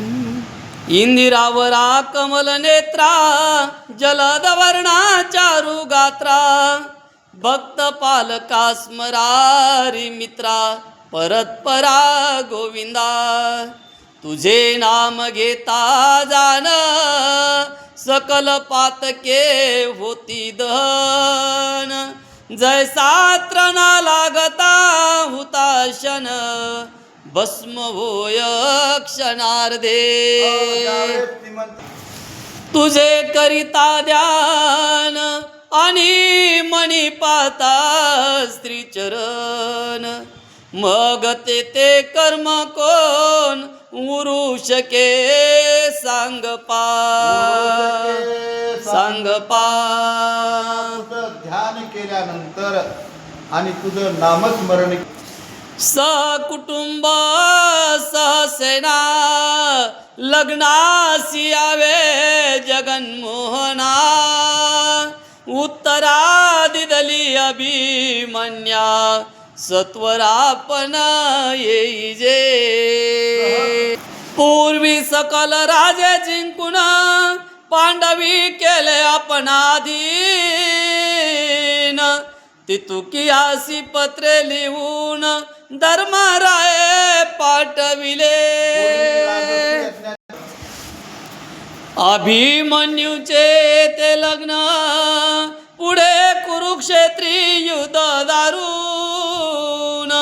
इंदिरावरा कमल नेत्रा जलद वर्णा चारू गात्रा भक्त पालका स्मरारी मित्रा परत परा गोविंदा. तुझे नाम घेता जाण सकल पातके होती दहन. जैसा त्रना लागता हुताशन होय क्षणार्धे। तुझे करिता ध्यान आणि मणी पाता स्त्री चरण। मग ते ते कर्म कोण उरू शके सांग पा। सांग पा। ध्यान केल्यानंतर आणि तुझं नामस्मरण सकुटुंब सहसेना लग्नासी यावे जगन्मोहना उत्तरादिदली अभिमन्या सत्वरापण येई जे पूर्वी सकल राजे जिंकून पांडवी केले आपण तितुकी तितुकियासी पत्रे लिहून धर्मराय पाठविले. अभिमन्यूचे ते लग्न पुढे कुरुक्षेत्री युद्ध दारून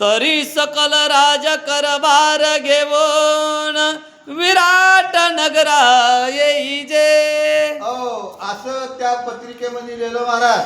तरी सकल राज करभार घेऊन विराट नगरा येई जे. हो असं त्या पत्रिकेमध्ये लिहिलं महाराज.